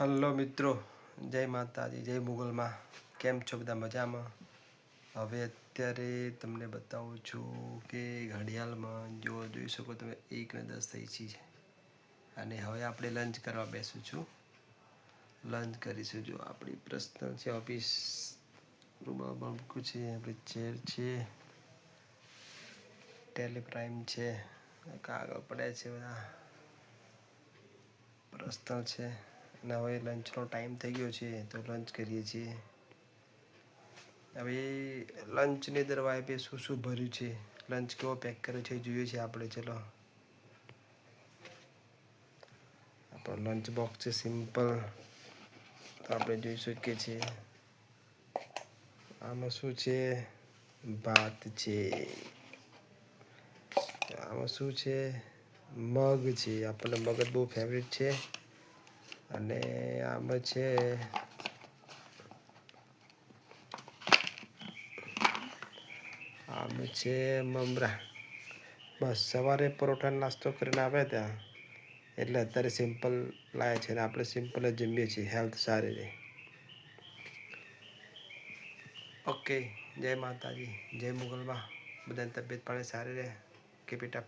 Hello મિત્રો, જય માતાજી, જય મુગલમાં. કેમ છો બધા મજામાં? હવે અત્યારે તમને બતાવું છું કે ઘડિયાળમાં જો જોઈ શકો તમે, એક ને દસ થઈ છે અને હવે આપણે લંચ કરવા બેસું છું. લંચ કરીશું જો આપણી પ્રશ્ન છે, ઓફિસ રૂમમાં બંકુ છે, આપણી ચેર છે, ટેલિપ્રાઇમ છે, કાગળ પડ્યા છે બધા. પ્રશ્ન છે. અને હવે લંચનો ટાઈમ થઈ ગયો છે, તો લંચ કરીએ છીએ. હવે લંચની અંદર વાઈફે શું શું ભર્યું છે? લંચ કેવો પેક કર્યો છે જોઈએ છે આપણે, ચલો. આપણો લંચ બોક્સ છે સિમ્પલ. તો આપણે જોઈ શકીએ છીએ. આમાં શું છે? ભાત છે. આમાં શું છે? મગ છે. આપણને મગ બહુ ફેવરેટ છે. અને આમાં છે. આમ છે મમરા. બસ, સવારે પરોઠા નાસ્તો કરીને આવ્યા ત્યાં. એટલે અત્યારે સિમ્પલ લાયા છે ને આપણે સિમ્પલ જ જમીએ છીએ હેલ્થ સારી રહે. ઓકે જય માતાજી, જય મુગલમાં. બધાની તબિયત પાણી સારી રહે. કે બેટા